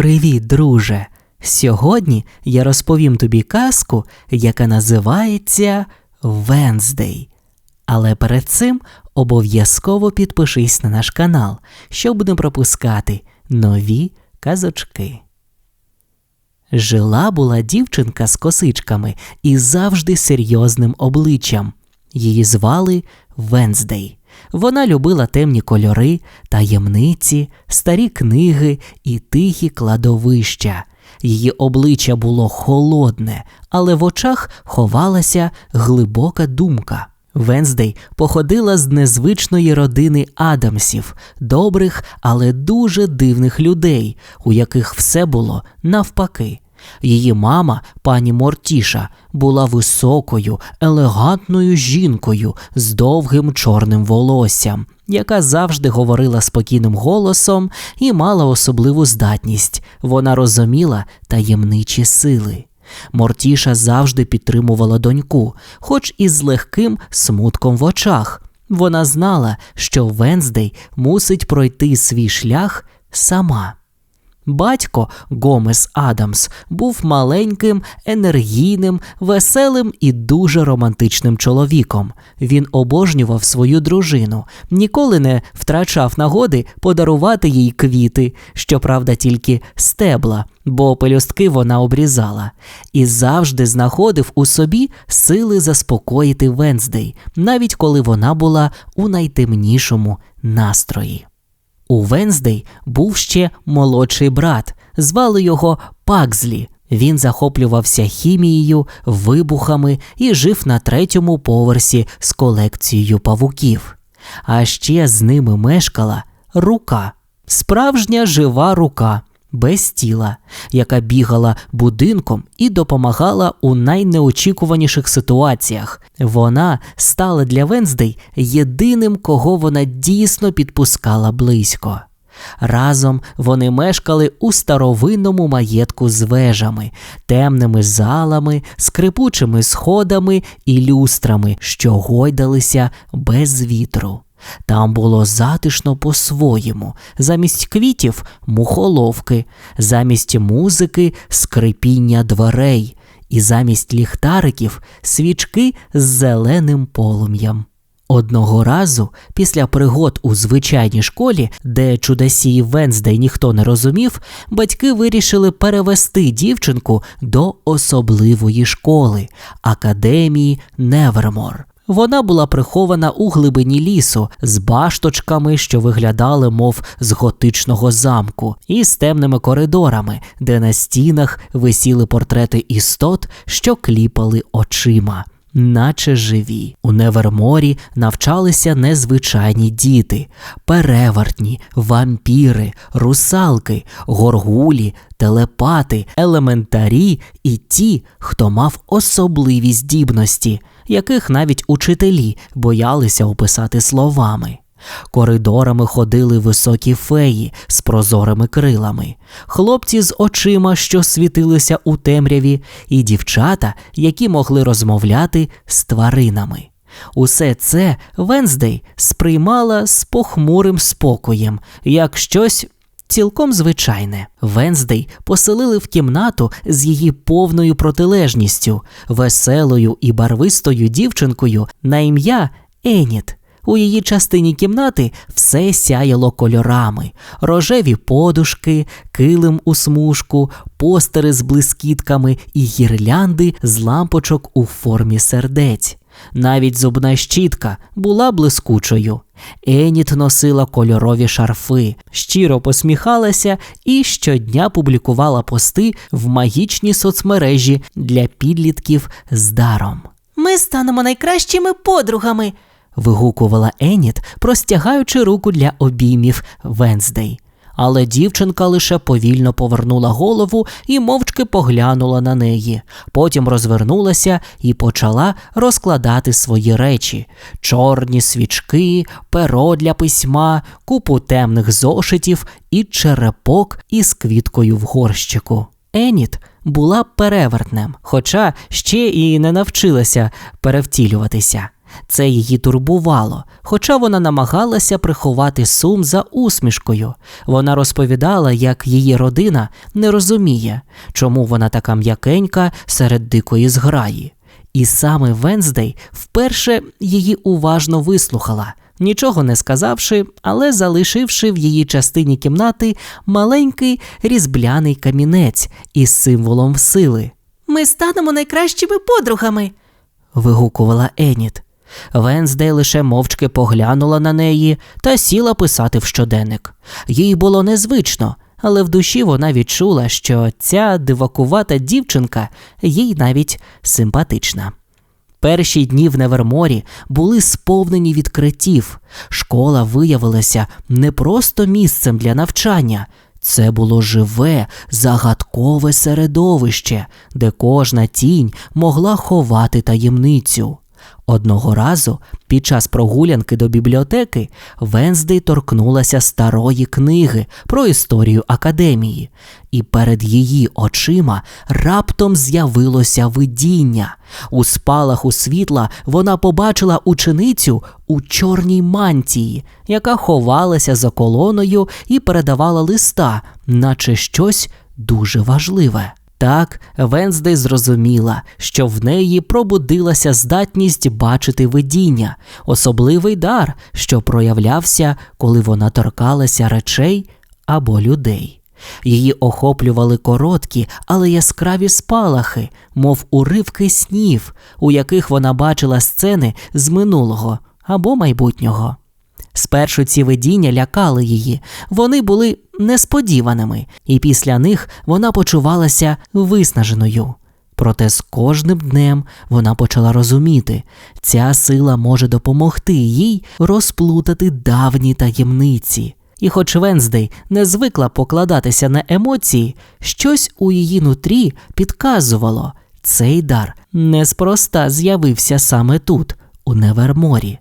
Привіт, друже! Сьогодні я розповім тобі казку, яка називається Венздей. Але перед цим обов'язково підпишись на наш канал, щоб не пропускати нові казочки. Жила була дівчинка з косичками і завжди серйозним обличчям. Її звали Венздей. Вона любила темні кольори, таємниці, старі книги і тихі кладовища. Її обличчя було холодне, але в очах ховалася глибока думка. Венздей походила з незвичної родини Адамсів, добрих, але дуже дивних людей, у яких все було навпаки. Її мама, пані Мортіша, була високою, елегантною жінкою з довгим чорним волоссям, яка завжди говорила спокійним голосом і мала особливу здатність. Вона розуміла таємничі сили. Мортіша завжди підтримувала доньку, хоч і з легким смутком в очах. Вона знала, що Венздей мусить пройти свій шлях сама. Батько Гомес Адамс був маленьким, енергійним, веселим і дуже романтичним чоловіком. Він обожнював свою дружину, ніколи не втрачав нагоди подарувати їй квіти, щоправда, тільки стебла, бо пелюстки вона обрізала, і завжди знаходив у собі сили заспокоїти Венздей, навіть коли вона була у найтемнішому настрої. У Венздей був ще молодший брат, звали його Пакзлі. Він захоплювався хімією, вибухами і жив на третьому поверсі з колекцією павуків. А ще з ними мешкала рука, справжня жива рука, без тіла, яка бігала будинком і допомагала у найнеочікуваніших ситуаціях. Вона стала для Венздей єдиним, кого вона дійсно підпускала близько. Разом вони мешкали у старовинному маєтку з вежами, темними залами, скрипучими сходами і люстрами, що гойдалися без вітру. Там було затишно по-своєму, замість квітів мухоловки, замість музики скрипіння дверей, і замість ліхтариків свічки з зеленим полум'ям. Одного разу, після пригод у звичайній школі, де чудосії Венздей ніхто не розумів, батьки вирішили перевести дівчинку до особливої школи академії Невермор. Вона була прихована у глибині лісу з башточками, що виглядали, мов з готичного замку, і з темними коридорами, де на стінах висіли портрети істот, що кліпали очима. Наче живі. У Неверморі навчалися незвичайні діти, перевертні, вампіри, русалки, горгулі, телепати, елементарі і ті, хто мав особливі здібності, яких навіть учителі боялися описати словами. Коридорами ходили високі феї з прозорими крилами, хлопці з очима, що світилися у темряві, і дівчата, які могли розмовляти з тваринами. Усе це Венздей сприймала з похмурим спокоєм, як щось цілком звичайне. Венздей поселили в кімнату з її повною протилежністю, веселою і барвистою дівчинкою на ім'я Еніт. У її частині кімнати все сяяло кольорами, рожеві подушки, килим у смужку, постери з блискітками і гірлянди з лампочок у формі сердець. Навіть зубна щітка була блискучою. Еніт носила кольорові шарфи, щиро посміхалася і щодня публікувала пости в магічній соцмережі для підлітків з даром. Ми станемо найкращими подругами. Вигукувала Еніт, простягаючи руку для обіймів Венздей. Але дівчинка лише повільно повернула голову і мовчки поглянула на неї. Потім розвернулася і почала розкладати свої речі: чорні свічки, перо для письма, купу темних зошитів і черепок із квіткою в горщику. Еніт була перевертнем, хоча ще і не навчилася перевтілюватися. Це її турбувало, хоча вона намагалася приховати сум за усмішкою. Вона розповідала, як її родина не розуміє, чому вона така м'якенька серед дикої зграї. І саме Венздей вперше її уважно вислухала, нічого не сказавши, але залишивши в її частині кімнати маленький різбляний камінець із символом сили. Ми станемо найкращими подругами. вигукувала Еніт. Венздей лише мовчки поглянула на неї та сіла писати в щоденник. Їй було незвично, але в душі вона відчула, що ця дивакувата дівчинка їй навіть симпатична. Перші дні в Неверморі були сповнені відкриттів. Школа виявилася не просто місцем для навчання, це було живе, загадкове середовище, де кожна тінь могла ховати таємницю. Одного разу, під час прогулянки до бібліотеки, Венздей торкнулася старої книги про історію академії, і перед її очима раптом з'явилося видіння. У спалаху світла вона побачила ученицю у чорній мантії, яка ховалася за колоною і передавала листа, наче щось дуже важливе. Так, Венздей зрозуміла, що в неї пробудилася здатність бачити видіння, особливий дар, що проявлявся, коли вона торкалася речей або людей. Її охоплювали короткі, але яскраві спалахи, мов уривки снів, у яких вона бачила сцени з минулого або майбутнього. Спершу ці видіння лякали її, вони були несподіваними, і після них вона почувалася виснаженою. Проте з кожним днем вона почала розуміти, ця сила може допомогти їй розплутати давні таємниці. І хоч Венздей не звикла покладатися на емоції, щось у її нутрі підказувало, цей дар неспроста з'явився саме тут, у Неверморі.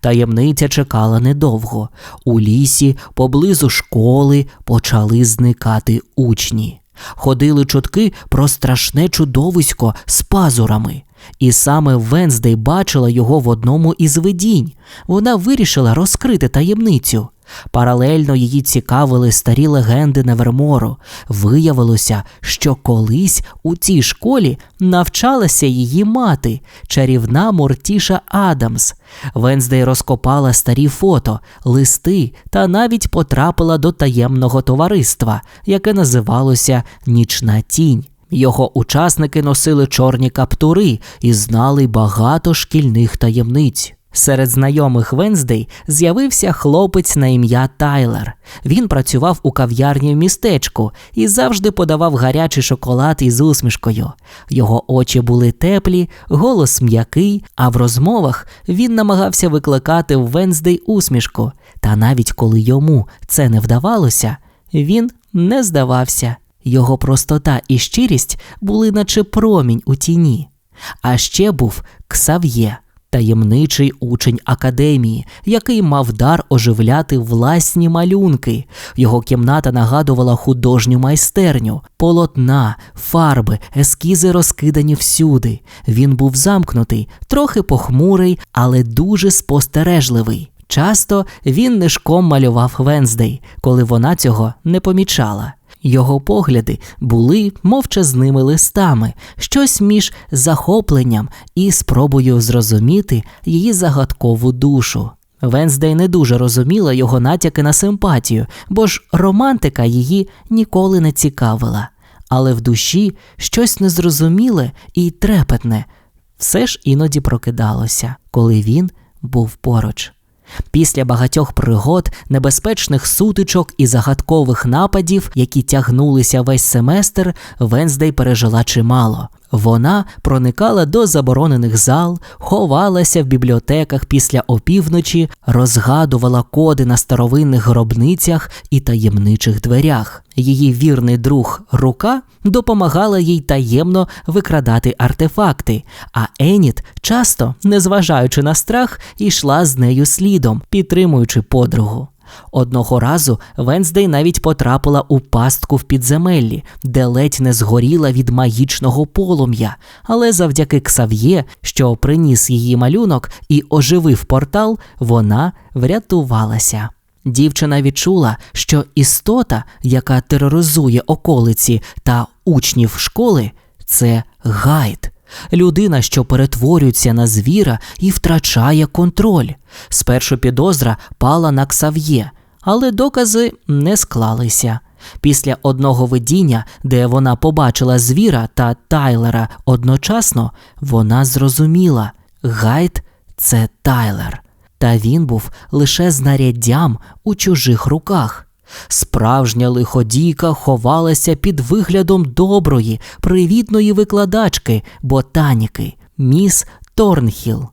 Таємниця чекала недовго. У лісі, поблизу школи, почали зникати учні. Ходили чутки про страшне чудовисько з пазурами. І саме Венздей бачила його в одному із видінь. Вона вирішила розкрити таємницю. Паралельно її цікавили старі легенди Невермору. Виявилося, що колись у цій школі навчалася її мати, чарівна Мортіша Адамс. Венздей розкопала старі фото, листи та навіть потрапила до таємного товариства, яке називалося Нічна тінь. Його учасники носили чорні каптури і знали багато шкільних таємниць. Серед знайомих Венздей з'явився хлопець на ім'я Тайлер. Він працював у кав'ярні в містечку і завжди подавав гарячий шоколад із усмішкою. Його очі були теплі, голос м'який, а в розмовах він намагався викликати в Венздей усмішку. Та навіть коли йому це не вдавалося, він не здавався. Його простота і щирість були наче промінь у тіні. А ще був Ксав'є, таємничий учень академії, який мав дар оживляти власні малюнки. Його кімната нагадувала художню майстерню, полотна, фарби, ескізи розкидані всюди. Він був замкнутий, трохи похмурий, але дуже спостережливий. Часто він нишком малював Венздей, коли вона цього не помічала. Його погляди були мовчазними листами, щось між захопленням і спробою зрозуміти її загадкову душу. Венздей не дуже розуміла його натяки на симпатію, бо ж романтика її ніколи не цікавила. Але в душі щось незрозуміле і трепетне все ж іноді прокидалося, коли він був поруч. Після багатьох пригод, небезпечних сутичок і загадкових нападів, які тягнулися весь семестр, Венздей пережила чимало. Вона проникала до заборонених зал, ховалася в бібліотеках після опівночі, розгадувала коди на старовинних гробницях і таємничих дверях. Її вірний друг рука допомагала їй таємно викрадати артефакти, а Еніт часто, незважаючи на страх, йшла з нею слідом, підтримуючи подругу. Одного разу Венздей навіть потрапила у пастку в підземеллі, де ледь не згоріла від магічного полум'я, але завдяки Ксав'є, що приніс її малюнок і оживив портал, вона врятувалася. Дівчина відчула, що істота, яка тероризує околиці та учнів школи, це гайд. Людина, що перетворюється на звіра і втрачає контроль. Спершу підозра пала на Ксав'є, але докази не склалися. Після одного видіння, де вона побачила звіра та Тайлера одночасно, вона зрозуміла гайд це Тайлер. Та він був лише знаряддям у чужих руках. Справжня лиходійка ховалася під виглядом доброї, привітної викладачки ботаніки, міс Торнхіл.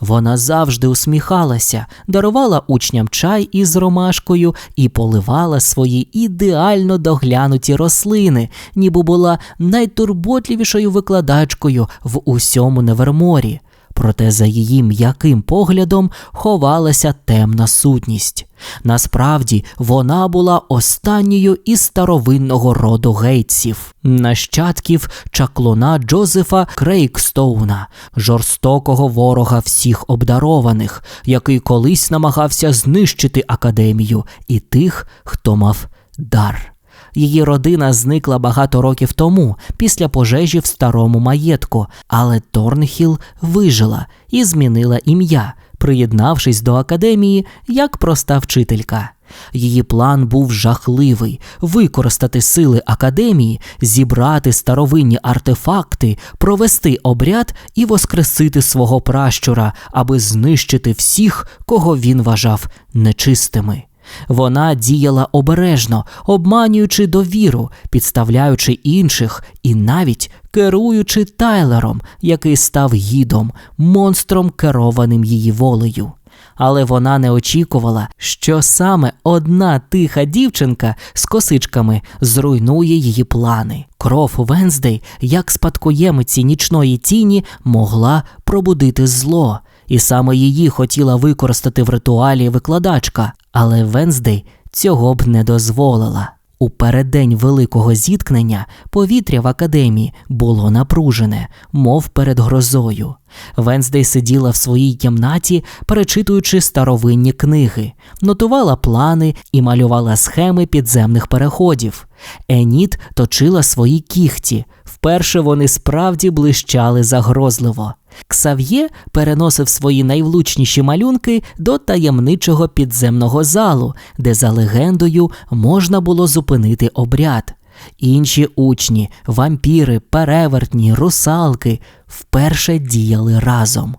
Вона завжди усміхалася, дарувала учням чай із ромашкою і поливала свої ідеально доглянуті рослини, ніби була найтурботливішою викладачкою в усьому Неверморі. Проте за її м'яким поглядом ховалася темна сутність. Насправді вона була останньою із старовинного роду гейтсів, нащадків чаклуна Джозефа Крейкстоуна, жорстокого ворога всіх обдарованих, який колись намагався знищити академію і тих, хто мав дар. Її родина зникла багато років тому після пожежі в старому маєтку, але Торнхіл вижила і змінила ім'я, приєднавшись до академії як проста вчителька. Її план був жахливий використати сили академії, зібрати старовинні артефакти, провести обряд і воскресити свого пращура, аби знищити всіх, кого він вважав нечистими. Вона діяла обережно, обманюючи довіру, підставляючи інших і навіть керуючи Тайлером, який став гідом, монстром, керованим її волею. Але вона не очікувала, що саме одна тиха дівчинка з косичками зруйнує її плани. Кров Венздей, як спадкоємиці нічної тіні, могла пробудити зло, і саме її хотіла використати в ритуалі викладачка, але Венздей цього б не дозволила. У переддень великого зіткнення повітря в академії було напружене, мов перед грозою. Венздей сиділа в своїй кімнаті, перечитуючи старовинні книги, нотувала плани і малювала схеми підземних переходів. Еніт точила свої кіхті. Вперше вони справді блищали загрозливо. Ксав'є переносив свої найвлучніші малюнки до таємничого підземного залу, де за легендою можна було зупинити обряд. Інші учні, вампіри, перевертні, русалки вперше діяли разом.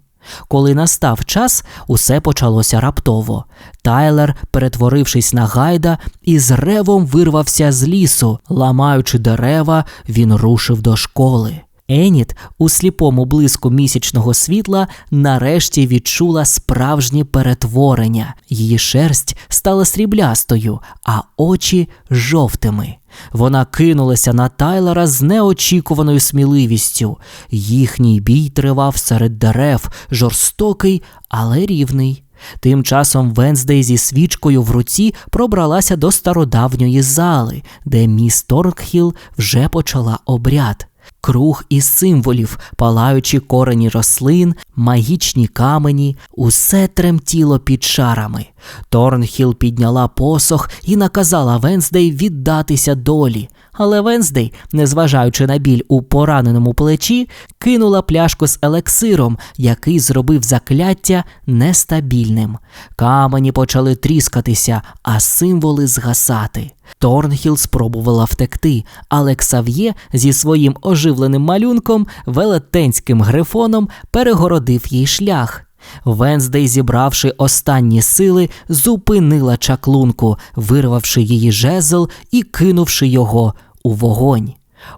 Коли настав час, усе почалося раптово. Тайлер, перетворившись на гайда, із ревом вирвався з лісу, ламаючи дерева, він рушив до школи. Еніт у сліпому блиску місячного світла нарешті відчула справжнє перетворення. Її шерсть стала сріблястою, а очі жовтими. Вона кинулася на Тайлера з неочікуваною сміливістю. Їхній бій тривав серед дерев, жорстокий, але рівний. Тим часом Венздей зі свічкою в руці пробралася до стародавньої зали, де міс Торкхіл вже почала обряд. Круг із символів, палаючі корені рослин, магічні камені, усе тремтіло під шарами. Торнхіл підняла посох і наказала Венздей віддатися долі. Але Венздей, незважаючи на біль у пораненому плечі, кинула пляшку з елексиром, який зробив закляття нестабільним. Камені почали тріскатися, а символи згасати. Торнхіл спробувала втекти, але Ксав'є зі своїм оживленим малюнком, велетенським грифоном, перегородив їй шлях. Венздей, зібравши останні сили, зупинила чаклунку, вирвавши її жезл і кинувши його у вогонь.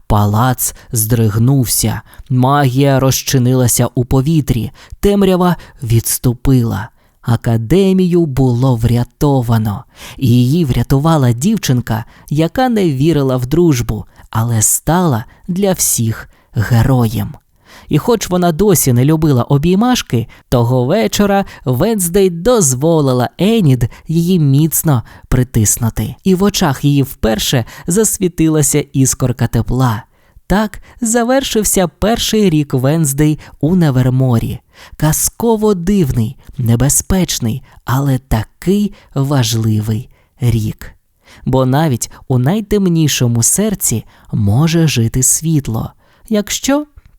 Палац здригнувся, магія розчинилася у повітрі, темрява відступила. Академію було врятовано, її врятувала дівчинка, яка не вірила в дружбу, але стала для всіх героєм. І хоч вона досі не любила обіймашки, того вечора Венздей дозволила Енід її міцно притиснути, і в очах її вперше засвітилася іскорка тепла. Так завершився перший рік Венздей у Неверморі. Казково дивний, небезпечний, але такий важливий рік. Бо навіть у найтемнішому серці може жити світло, якщо